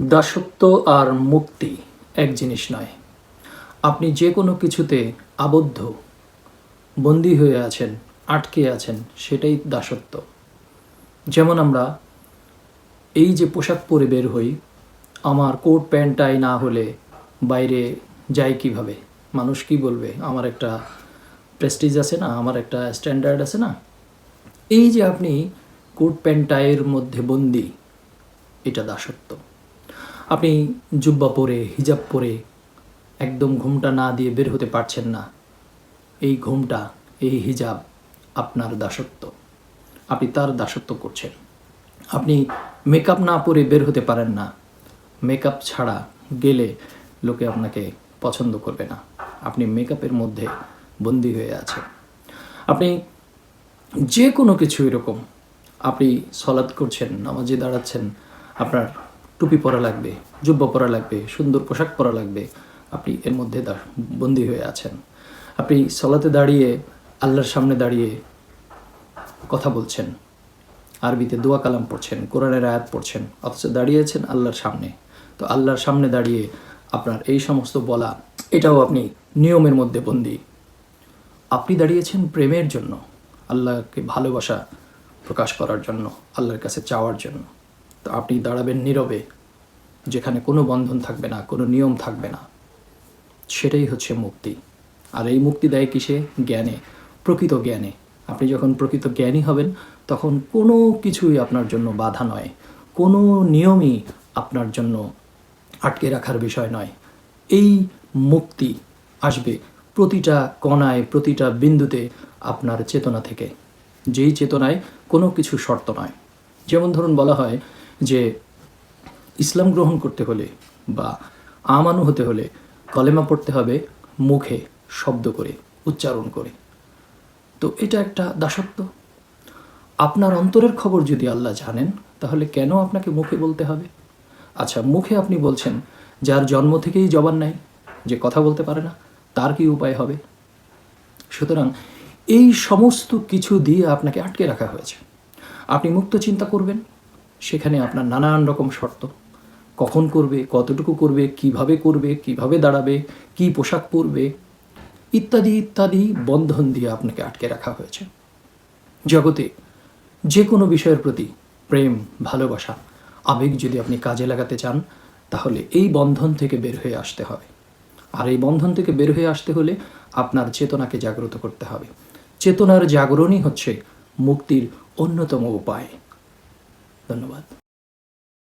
দাসত্ব আর মুক্তি এক জিনিস নয়। আপনি যে কোনো কিছুতে আবদ্ধ, বন্দী হয়ে আছেন, আটকে আছেন, সেটাই দাসত্ব। যেমন আমরা এই যে পোশাক পরে বের হই, আমার কোট, প্যান্ট, টাই না হলে বাইরে যাই কীভাবে? মানুষ কি বলবে? আমার একটা প্রেস্টিজ আছে না, আমার একটা স্ট্যান্ডার্ড আছে না? এই যে আপনি কোট, প্যান্ট, টাইয়ের মধ্যে বন্দি, এটা দাসত্ব। আপনি জুব্বা পরে, হিজাব পরে একদম ঘুমটা না দিয়ে বের হতে পারছেন না। এই ঘুমটা, এই হিজাব আপনার দাসত্ব। আপনি তার দাসত্ব করছেন। আপনি মেকআপ না পরে বের হতে পারেন না। মেকআপ ছাড়া গেলে লোকে আপনাকে পছন্দ করবে না। আপনি মেকআপের মধ্যে বন্দি হয়ে আছেন। আপনি যে কোনো কিছু এরকম, আপনি সলাদ করছেন, নামাজে দাঁড়াচ্ছেন, আপনার টুপি পরা লাগবে, জুব্বা পরা লাগবে, সুন্দর পোশাক পরা লাগবে। আপনি এর মধ্যে বন্দী হয়ে আছেন। আপনি সলাতে দাঁড়িয়ে, আল্লাহর সামনে দাঁড়িয়ে কথা বলছেন। আরবিতে দোয়া কালাম পড়ছেন, কোরআনের আয়াত পড়ছেন, অথচ দাঁড়িয়েছেন আল্লাহর সামনে। তো আল্লাহর সামনে দাঁড়িয়ে আপনার এই সমস্ত বলা, এটাও আপনি নিয়মের মধ্যে বন্দী। আপনি দাঁড়িয়েছেন প্রেমের জন্য, আল্লাহকে ভালোবাসা প্রকাশ করার জন্য, আল্লাহর কাছে চাওয়ার জন্য। আপনি দাঁড়াবেন নীরবে, যেখানে কোনো বন্ধন থাকবে না, কোনো নিয়ম থাকবে না। সেটাই হচ্ছে মুক্তি। আর এই মুক্তি দেয় কিসে? জ্ঞানে, প্রকৃত জ্ঞানে। আপনি যখন প্রকৃত জ্ঞানী হবেন, তখন কোনো কিছুই আপনার জন্য বাধা নয়। কোনো নিয়মই আপনার জন্য আটকে রাখার বিষয় নয়। এই মুক্তি আসবে প্রতিটা কণায়, প্রতিটা বিন্দুতে আপনার চেতনা থেকে। যেই চেতনায় কোনো কিছু শর্ত নয়। যেমন ধরুন বলা হয় যে ইসলাম গ্রহণ করতে হলে বা আমানু হতে হলে কলেমা পড়তে হবে মুখে, শব্দ করে, উচ্চারণ করে। তো এটা একটা দাসত্ব। আপনার অন্তরের খবর যদি আল্লাহ জানেন, তাহলে কেন আপনাকে মুখে বলতে হবে? আচ্ছা মুখে আপনি বলছেন, যার জন্ম থেকেই জবান নাই, যে কথা বলতে পারে না, তার কি উপায় হবে? সুতরাং এই সমস্ত কিছু দিয়ে আপনাকে আটকে রাখা হয়েছে। আপনি মুক্ত চিন্তা করবেন সেখানে আপনার নানান রকম শর্ত। কখন করবে, কতটুকু করবে, কীভাবে করবে, কীভাবে দাঁড়াবে, কি পোশাক পরবে, ইত্যাদি ইত্যাদি বন্ধন দিয়ে আপনাকে আটকে রাখা হয়েছে। জগতে যে কোনো বিষয়ের প্রতি প্রেম, ভালোবাসা, আবেগ যদি আপনি কাজে লাগাতে চান, তাহলে এই বন্ধন থেকে বের হয়ে আসতে হবে। আর এই বন্ধন থেকে বের হয়ে আসতে হলে আপনার চেতনাকে জাগ্রত করতে হবে। চেতনার জাগরণই হচ্ছে মুক্তির অন্যতম উপায়। ধন্যবাদ।